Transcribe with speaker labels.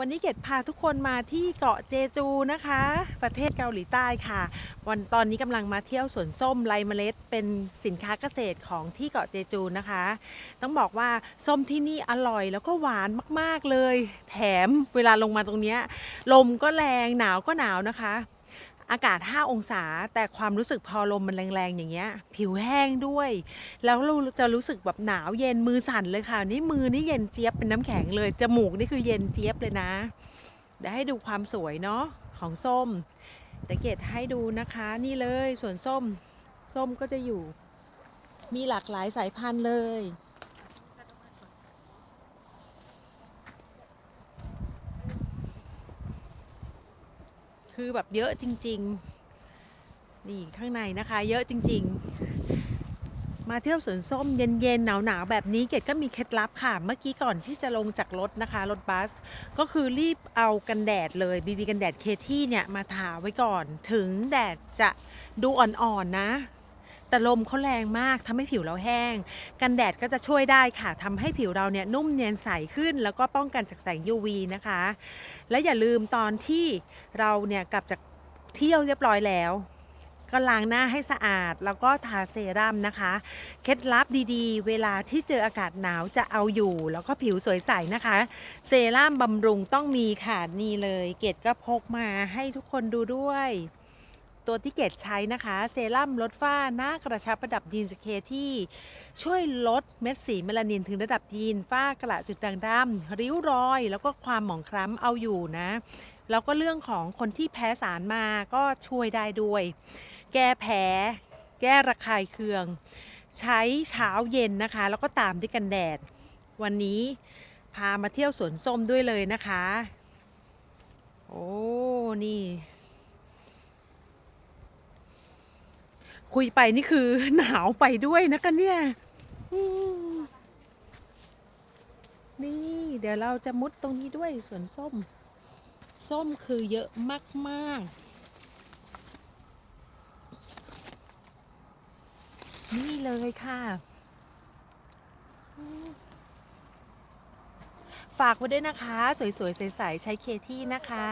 Speaker 1: วันนี้เกดพาทุกคนมาที่เกาะเจจูนะคะ ประเทศเกาหลีใต้ค่ะ วันตอนนี้กำลังมาเที่ยวสวนส้มไรเมล็ด เป็นสินค้าเกษตรของที่เกาะเจจูนะคะ ต้องบอกว่าส้มที่นี่อร่อยแล้วก็หวานมากๆเลย แถมเวลาลงมาตรงนี้ลมก็แรงหนาวก็หนาวนะคะ อากาศ 5 องศา แต่ความรู้สึกพอลมมันแรงๆ อย่างเงี้ย ผิวแห้งด้วย แล้วเราจะรู้สึกแบบหนาวเย็นมือสั่นเลยค่ะ นี่มือนี่เย็นเจี๊ยบเป็นน้ำแข็งเลย จมูกนี่คือเย็นเจี๊ยบเลยนะ เดี๋ยวให้ดูความสวยเนาะของส้มเดี๋ยวเกดให้ดูนะคะ นี่เลยส่วนส้ม ส้มก็จะอยู่ มีหลากหลายสายพันธุ์เลย คือแบบเยอะจริง ๆ นี่ข้างในนะคะ เยอะจริง ๆ มาเที่ยวสวนส้มเย็นๆหนาวๆแบบนี้เกดก็มีเคล็ดลับค่ะ เมื่อกี้ก่อนที่จะลงจากรถนะคะ รถบัส ก็คือรีบเอากันแดดเลยบีบีกันแดดเคที่เนี่ยมาทาไว้ก่อน ถึงแดดจะดูอ่อนๆนะ แต่ลมเขาแรงมากทำให้ผิวเราแห้ง กันแดดก็จะช่วยได้ค่ะทำให้ผิวเราเนี่ยนุ่มเนียนใสขึ้น แล้วก็ป้องกันจากแสง UV นะคะ และอย่าลืมตอนที่เราเนี่ยกลับจากเที่ยวเรียบร้อยแล้วก็ล้างหน้าให้สะอาดแล้วก็ทาเซรั่มนะคะ เคล็ดลับดีๆ เวลาที่เจออากาศหนาวจะเอาอยู่ แล้วก็ผิวสวยใสนะคะ เซรั่มบำรุงต้องมีค่ะนี่เลย เกดก็พกมาให้ทุกคนดูด้วย ตัวที่เกดใช้นะคะ เซรั่มลดฝ้าหน้ากระชับประดับยีนสเคที่ ช่วยลดเม็ดสีเมลานินถึงระดับยีนฝ้ากระจุดด่างดำริ้วรอย แล้วก็ความหมองคล้ำเอาอยู่นะ แล้วก็เรื่องของคนที่แพ้สารมาก็ช่วยได้ด้วย แก้แพ้ แก้ระคายเคือง ใช้เช้าเย็นนะคะ แล้วก็ตามด้วยกันแดด วันนี้พามาเที่ยวสวนส้มด้วยเลยนะคะ โอ้ นี่ คุยไปนี่คือหนาวไปด้วยนะคะเนี่ยนี่ เดี๋ยวเราจะมุดตรงนี้ด้วยสวนส้ม ส้มคือเยอะมากๆ นี่เลยค่ะ ฝากไว้ด้วยนะคะ สวยๆ ใสๆ ใช้เคที่นะคะ